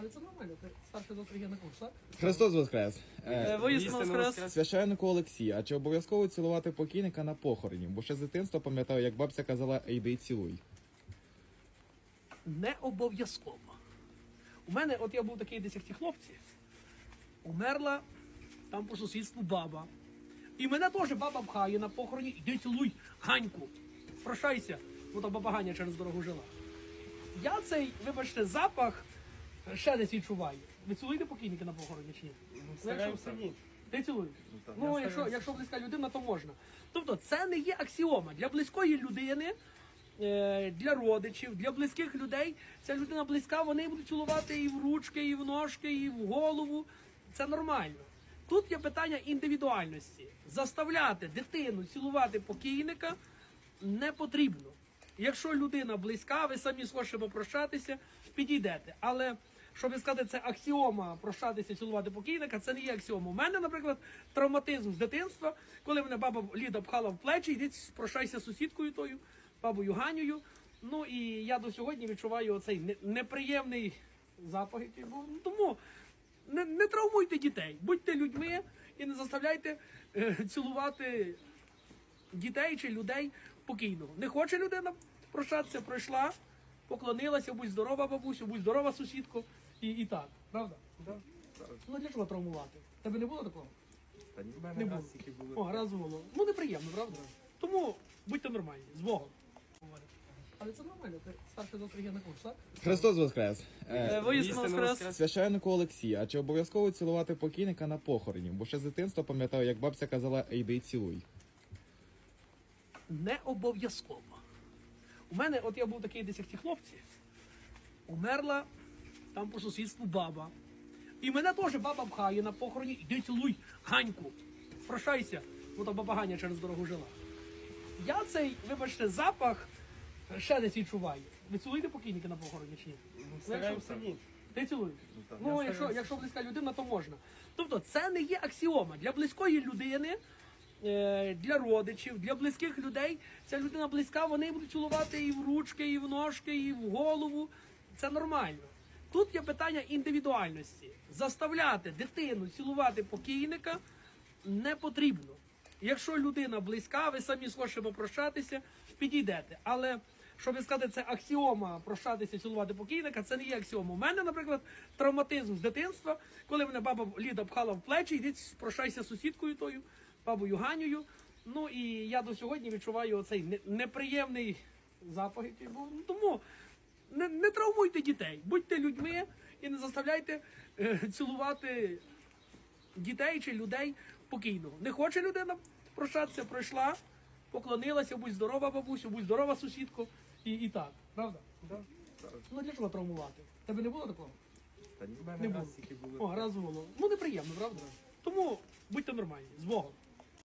Але це нормально, ти старший доктор є на курс, так? Христос Воскрес! Е, Воїстину воскрес. Священнику Олексій, а чи обов'язково цілувати покійника на похороні? Бо ще з дитинства пам'ятаю, як бабця казала, йди цілуй. Не обов'язково. У мене, от я був такий десь як ті хлопці, умерла там по сусідству баба. І мене теж баба пхає на похороні, іди цілуй, Ганьку, прощайся, бо та баба Ганя через дорогу жила. Я цей, вибачте, запах ще десь відчуваю. Ви цілуєте покійника на похороні чи ні? Ну, Стараємося ні. Ти цілуєш? так, Ну, якщо, стараюся. якщо близька людина, то можна. Тобто, це не є аксіома. Для близької людини, е, для родичів, для близьких людей, ця людина близька, вони будуть цілувати і в ручки, і в ножки, і в голову. Це нормально. Тут є питання індивідуальності. Заставляти дитину цілувати покійника не потрібно. Якщо людина близька, ви самі схочете попрощатися, підійдете. Але щоб сказати, це аксіома прощатися, цілувати покійника, це не є аксіома. У мене, наприклад, травматизм з дитинства, коли мене баба Ліда пхала в плечі, йдіть, прощайся з сусідкою тою, бабою Ганею. Ну і я до сьогодні відчуваю оцей неприємний запах, який був. Тому не, не травмуйте дітей, будьте людьми і не заставляйте е, цілувати дітей чи людей покійного. Не хоче людина прощатися, пройшла, поклонилася, будь здорова, бабусю, будь здорова, сусідко, і, і так. Правда? Ну для чого травмувати? Тебе не було такого? Та ні, Не мене було. раз було. О, раз було. Ну неприємно, правда? Тому будьте нормальні, з Богом. Але це нормально, ти старший доктор є на курс, так? Христос Воскрес! Е, Воїстину воскрес. Священнику Олексій, а чи обов'язково цілувати покійника на похороні? Бо ще з дитинства пам'ятаю, як бабця казала, йди цілуй. не обов'язково. У мене, от я був такий десь як ті хлопці, умерла там по сусідству баба. І мене теж баба пхає на похороні, іди цілуй, Ганьку, прощайся, бо та баба Ганя через дорогу жила. Я цей, вибачте, запах ще десь відчуваю. Ви цілуєте покійника на похороні чи ні? Стараємося ні. Ти цілуєш? так, Ну, якщо, якщо близька людина, то можна. Тобто, це не є аксіома. Для близької людини, е, для родичів, для близьких людей, ця людина близька, вони будуть цілувати і в ручки, і в ножки, і в голову. Це нормально. Тут є питання індивідуальності. Заставляти дитину цілувати покійника не потрібно. Якщо людина близька, ви самі схочете попрощатися, підійдете. Але щоб сказати, це аксіома прощатися, цілувати покійника, це не є аксіома. У мене, наприклад, травматизм з дитинства, коли мене баба Ліда пхала в плечі, йдіть, прощайся з сусідкою тою, бабою Ганею. Ну і я до сьогодні відчуваю оцей неприємний запах, який був. Тому не, не травмуйте дітей, будьте людьми і не заставляйте е, цілувати дітей чи людей покійного. Не хоче людина прощатися, пройшла, поклонилася, будь здорова, бабусю, будь здорова, сусідко, і, і так. Правда? Ну для чого травмувати? Тебе не було такого? Та ні, Не було. О, раз було. Ну неприємно, правда? Тому будьте нормальні, з Богом.